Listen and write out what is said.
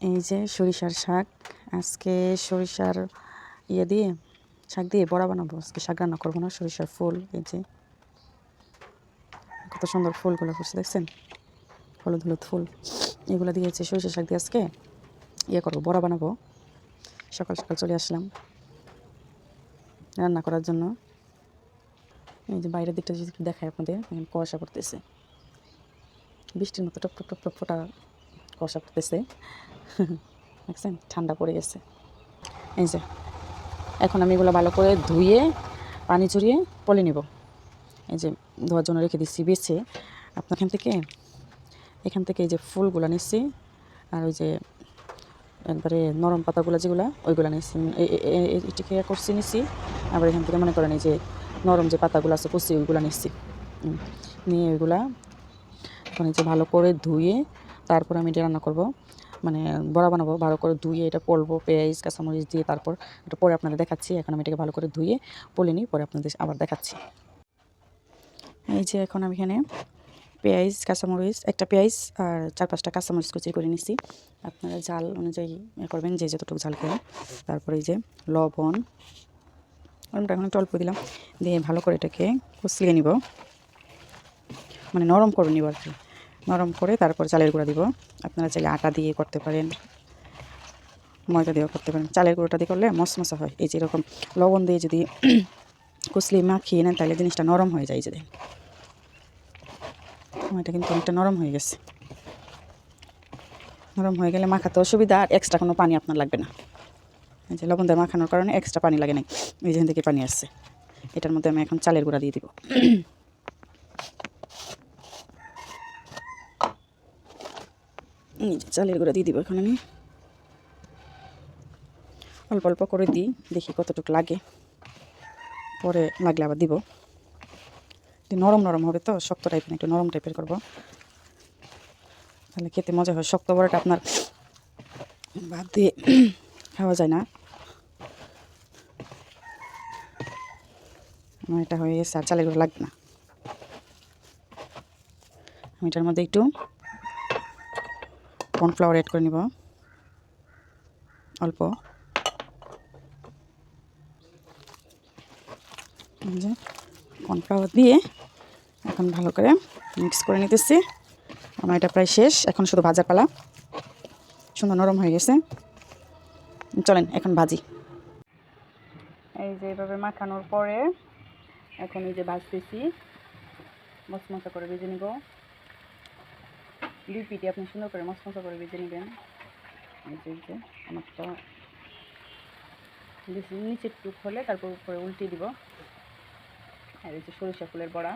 এই যে সরিষার শাক, আজকে সরিষার ইয়ে দিয়ে শাক দিয়ে বড়া বানাবো। আজকে শাক রান্না করব না, সরিষার ফুল, এই যে। কত সুন্দর ফুলগুলো ফুটছে দেখছেন? হলুদ হলুদ ফুল। এগুলো দিয়েছে সরিষার শাক দিয়ে আজকে ইয়ে করব, বড়া বানাবো। সকাল সকাল চলে আসলাম রান্না করার জন্য। এই যে বাইরের দিকটা যদি দেখায় আপনাদের কুয়াশা পড়তেছে। বৃষ্টির মতো টপ টপ টপ টপ ফোটা কুয়াশা পড়তেছে। দেখছেন, ঠান্ডা পড়ে গেছে। এই যে, এখন আমি এগুলো ভালো করে ধুয়ে, পানি চড়িয়ে পলে নিব। এই যে, ধোয়ার জন্য রেখে দিচ্ছি বেছে। আপনার এখান থেকে এখান থেকে এই যে ফুলগুলো নিচ্ছি, আর ওই যে একবারে নরম পাতাগুলো যেগুলো, ওইগুলো নিচ্ছি। এটিকে করছি, নিচ্ছি। আবার এখান থেকে মনে করেন এই যে নরম যে পাতাগুলো আছে কষি ওইগুলো নিচ্ছি। নিয়ে ওইগুলা এখন যে ভালো করে ধুয়ে তারপর আমি এটা রান্না করব। মানে বড়া বানাবো, ভালো করে ধুয়ে এটা পলবো, পেঁয়াজ, কাঁচামরিচ দিয়ে তারপর এটা পরে আপনাদের দেখাচ্ছি। এখন আমি এটাকে ভালো করে ধুয়ে পলে নিই পরে আপনাদের আবার দেখাচ্ছি। এই যে এখন আমি এখানে পেঁয়াজ, কাঁচামরিচ, একটা পেঁয়াজ আর চার পাঁচটা কাঁচামরিচ কুচি করে নিচ্ছি আপনারা জাল অনুযায়ী ইয়ে করবেন, যে যতটুকু ঝাল করেন তারপরে এই যে লবণ, লবণটা এখন একটু অল্প দিলাম। দিয়ে ভালো করে এটাকে কুচলিয়ে নিব। মানে নরম করে নিব আর কি। নরম করে তারপর চালের গুঁড়া দিব। আপনারা চাইলে আটা দিয়ে করতে পারেন, ময়দা দিয়েও করতে পারেন। চালের গুঁড়োটা দিয়ে করলে মশমশা হয়। এই যে এরকম লবণ দিয়ে যদি কুচলি মাখিয়ে নেন, তাহলে জিনিসটা নরম হয়ে যায় যদি এটা কিন্তু অনেকটা নরম হয়ে গেছে। নরম হয়ে গেলে মাখাতে অসুবিধা, আর এক্সট্রা কোনো পানি আপনার লাগবে না। এই যে লবণ দিয়ে মাখানোর কারণে এক্সট্রা পানি লাগে নাই। এই যেখান থেকে পানি আসছে। এটার মধ্যে আমি এখন চালের গুঁড়া দিয়ে দিব এই যে চালের গুঁড়া দিয়ে দিব এখন আমি। অল্প অল্প করে দিই, দেখি কতটুকু লাগে। পরে লাগলে আবার দিব। নরম নরম হবে তো, শক্ত টাইপের একটু নরম টাইপের করব। তাহলে খেতে মজা হয়, শক্ত বড়াটা আপনার ভাত দিয়ে খাওয়া যায় না। আমার এটা হয়ে গেছে, আর চালের গুঁড়ো লাগবে না। আমি এটার মধ্যে একটু কর্নফ্লাওয়ার অ্যাড করে নিব। অল্প। কর্নফ্লাওয়ার দিয়ে এখন ভালো করে মিক্স করে নিতেছি। আমার এটা প্রায় শেষ, এখন শুধু ভাজার পালা। সুন্দর নরম হয়ে গেছে। চলেন, এখন ভাজি। এই যে এভাবে মাখানোর পরে এখন এই যে ভাজতেছি মশমশা করে ভেজে নিব। পিঠে আপনি সুন্দর করে মশমশা করে ভেজে নেবেন আমারটা বেশি নিচে টুক হলে তারপর উপরে উল্টে দিব আর এই যে সরিষা ফুলের বড়া